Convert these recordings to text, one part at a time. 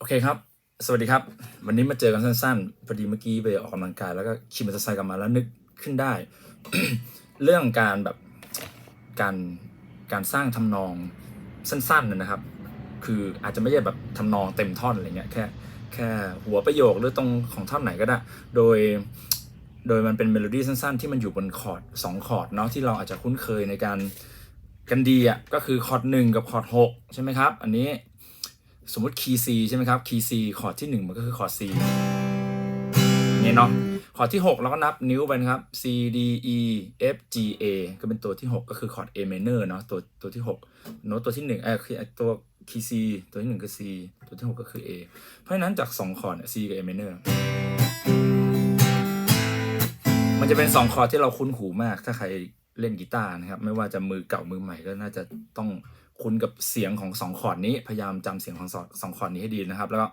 โอเคครับ สวัสดีครับ วันนี้มาเจอกันสั้นๆ พอดีเมื่อกี้ไปออกกำลังกายแล้วก็ขี่มอเตอร์ไซค์กลับมาแล้วนึกขึ้นได้ เรื่องการแบบการการสร้างทำนองสั้นๆนะนะครับ คืออาจจะไม่ใช่แบบทำนองเต็มท่อนอะไรเงี้ยแค่แค่หัวประโยคหรือตรงของท่อนไหนก็ได้ โดยโดยมันเป็นเมโลดี้สั้นๆ ที่มันอยู่บนคอร์ดสองคอร์ดเนาะที่เราอาจจะคุ้นเคยในการกันดีอะก็คือคอร์ดหนึ่งกับคอร์ดหกใช่ไหมครับ อันนี้ สมมติคีย์ซีใช่ไหมครับคีย์ซีคอร์ดที่หนึ่งมันก็คือคอร์ดซีเนี่ยเนาะคอร์ดที่ 6 เราก็นับนิ้วไปนะครับ C D E F G A ก็เป็นตัวที่ 6 ก็คือคอร์ด A minor เนาะตัวตัวที่6โน้ตตัวที่1เออคือตัวคีย์ C ตัวที่1คือ C ตัวที่ 6 ก็คือ A เพราะฉะนั้นจาก 2 คอร์ดเนี่ย C กับ A minor มันจะเป็น 2 คอร์ดที่เราคุ้นหูมากถ้าใครเล่นกีตาร์นะครับ ไม่ว่าจะมือเก่ามือใหม่ก็น่าจะต้อง คุ้นกับเสียงของ2คอร์ดนี้พยายามจำเสียงของสองสองคอร์ดนี้ให้ดีนะครับ แล้วก็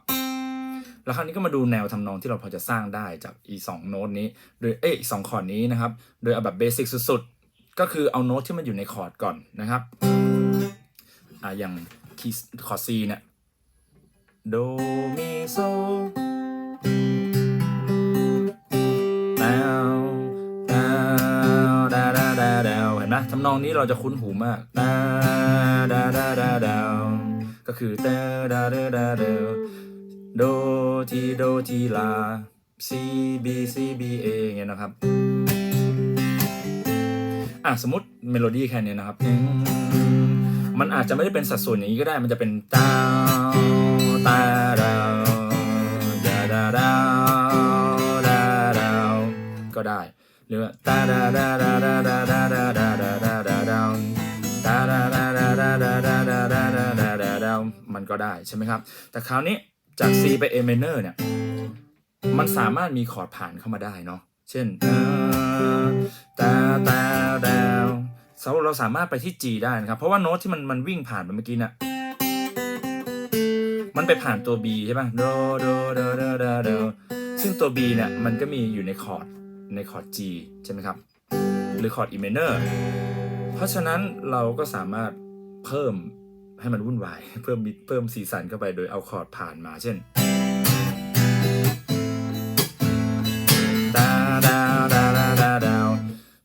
แล้วคราวนี้ก็มาดูแนวทำนองที่เราพอจะสร้างได้จากอีสองโน้ตนี้ โดยเอ้ยสองคอร์ดนี้นะครับ โดยเอาแบบเบสิกสุดๆ ก็คือเอาโน้ตที่มันอยู่ในคอร์ดก่อนนะครับอ่าอย่างคีย์คอร์ด C เนี่ยโดมีโซดาวดาวดาดาดาดาวเห็นไหมทำนองนี้เราจะคุ้นหูมากดา ดาดาดาดาก็คือดาดาดาดาดาวโดทีโดทีลา C B C B A อย่างเงี้ยนะครับ อะสมมติเมโลดี้แค่นี้นะครับ มันอาจจะไม่ได้เป็นสัดส่วนอย่างนี้ก็ได้ มันจะเป็นตาตาดาวดาดาดาวดาดาวก็ได้ หรือว่าตาดาดาดาดาดาดาดาดาดาดาดาดาวตาดา ดาดาดาดาดาดาดาดาดาดาดาวมันก็ได้ใช่ไหมครับ แต่คราวนี้จาก C ไป A minor เนี่ย มันสามารถมีคอร์ดผ่านเข้ามาได้เนาะ เช่นตาตาดาวเราเราสามารถไปที่ G ได้นะครับ เพราะว่าโน้ตที่มันมันวิ่งผ่านไปเมื่อกี้น่ะมันไปผ่านตัว B ใช่ป่ะโดโดโดโดโดโดซึ่งตัว B เนี่ย มันก็มีอยู่ในคอร์ด ในคอร์ด G ใช่ไหมครับ หรือคอร์ด E minor เพราะฉะนั้นเราก็สามารถ เพิ่มให้มันวุ่นวาย เพิ่มมิเพิ่มสีสันเข้าไปโดยเอาคอร์ดผ่านมา เช่นดาดาดาดาดาดา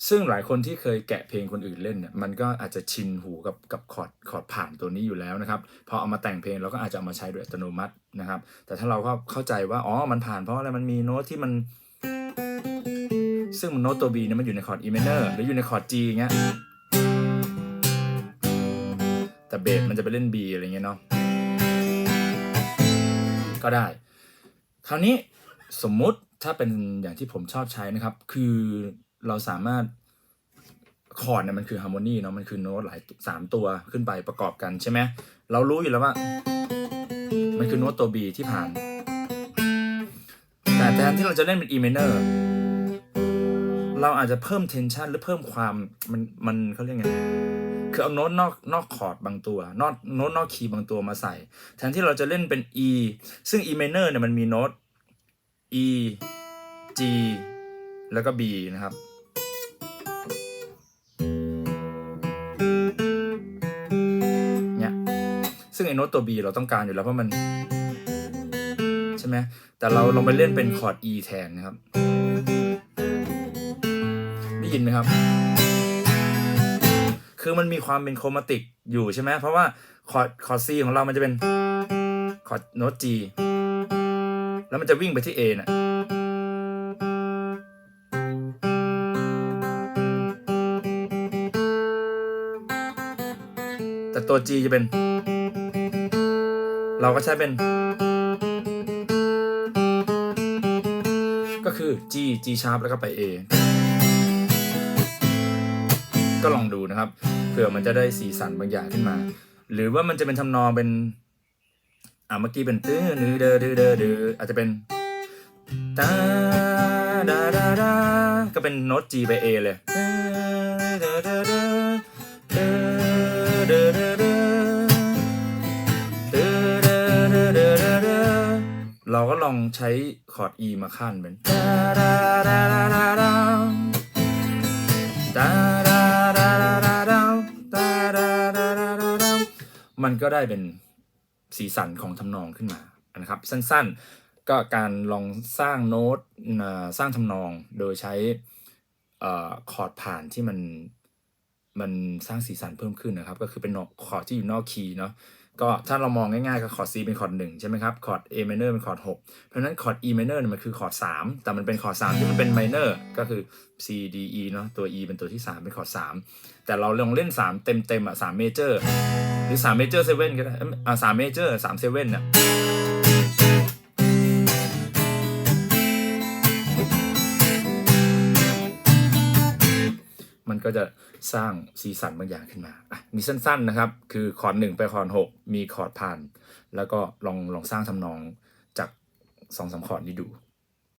ซึ่งหลายคนที่เคยแกะเพลงคนอื่นเล่นเนี่ยมันก็อาจจะชินหูกับกับคอร์ดคอร์ดผ่านตัวนี้อยู่แล้วนะครับ พอเอามาแต่งเพลงเราก็อาจจะเอามาใช้โดยอัตโนมัตินะครับ แต่ถ้าเราก็เข้าใจว่าอ๋อมันผ่านเพราะอะไรมันมีโน้ตที่มัน ซึ่งมันโน้ตตัว B เนี่ยมันอยู่ในคอร์ด E minor หรืออยู่ในคอร์ด G อย่างเงี้ย แต่เบสมันจะไปเล่น B อะไรเงี้ยเนาะก็ได้ คราวนี้สมมุติถ้าเป็นอย่างที่ผมชอบใช้นะครับ คือเราสามารถคอร์ดเนี่ยมันคือฮาร์โมนีเนาะมันคือโน้ตหลายสามตัวขึ้นไปประกอบกันใช่ไหมเรารู้อยู่แล้วว่า มันคือโน้ตตัว B ที่ผ่าน แต่แทนที่เราจะเล่นเป็น E minor เราอาจจะเพิ่ม tension หรือเพิ่มความมันมันเขาเรียกไง คือเอาโน้ตนอกนอกคอร์ดบางตัวนอกโน้ตนอกคีย์บางตัวมาใส่ แทนที่เราจะเล่นเป็น E ซึ่ง E minor เนี่ยมันมีโน้ต E G แล้วก็ B นะครับเนี่ยซึ่งไอ้โน้ตตัว B เราต้องการอยู่แล้วเพราะมัน ใช่ไหมแต่เราลองไปเล่นเป็นคอร์ด E แทนนะครับ ได้ยินไหมครับ คือมันมีความเป็นโครมาติกอยู่ใช่ไหมเพราะว่าคอร์ดคอร์ด C ของเรามันจะเป็นคอร์ดโน้ต G แล้วมันจะวิ่งไปที่ A น่ะแต่ตัว G จะเป็น เราก็ใช้เป็น ก็คือ G G sharp แล้วก็ไป A ก็ลองดูนะครับเผื่อมันจะได้สีสันบางอย่างขึ้นมา หรือว่ามันจะเป็นทำนองเป็นอ่าเมื่อกี้เป็นตื้อดื้อเดอเดอเดอดออาจจะเป็นตาดาดาดาก็เป็นโน้ต G ไป A เลยเราก็ลองใช้คอร์ด E มาขั้นเป็น มันก็ได้เป็นสีสันของทำนองขึ้นมานะครับ สั้นๆ ก็การลองสร้างโน้ตสร้างทำนองโดยใช้คอร์ดผ่านที่มันมันสร้างสีสันเพิ่มขึ้นนะครับ ก็คือเป็นคอร์ดที่อยู่นอกคีย์เนาะก็ถ้าเรามองง่ายๆก็คอร์ด C เป็นคอร์ดหนึ่งใช่ไหมครับคอร์ด A minor เป็นคอร์ดหกเพราะฉะนั้นคอร์ด E minor เนี่ยมันคือคอร์ดสามแต่มันเป็นคอร์ดสามที่มันเป็น minor ก็คือ C D E เนาะตัว E เป็นตัวที่สามเป็นคอร์ดสามแต่เราลองเล่นสามเต็มๆอะ สาม major หรือสาม major seven ก็ได้อ่าสาม major สาม seven เนี่ยมันก็จะสร้างสีสันบางอย่างขึ้นมาอะมีสั้นๆนะครับ คือคอร์ดหนึ่งไปคอร์ดหกมีคอร์ดผ่าน แล้วก็ลองลองสร้างทำนองจากสองสามคอร์ดนี้ดู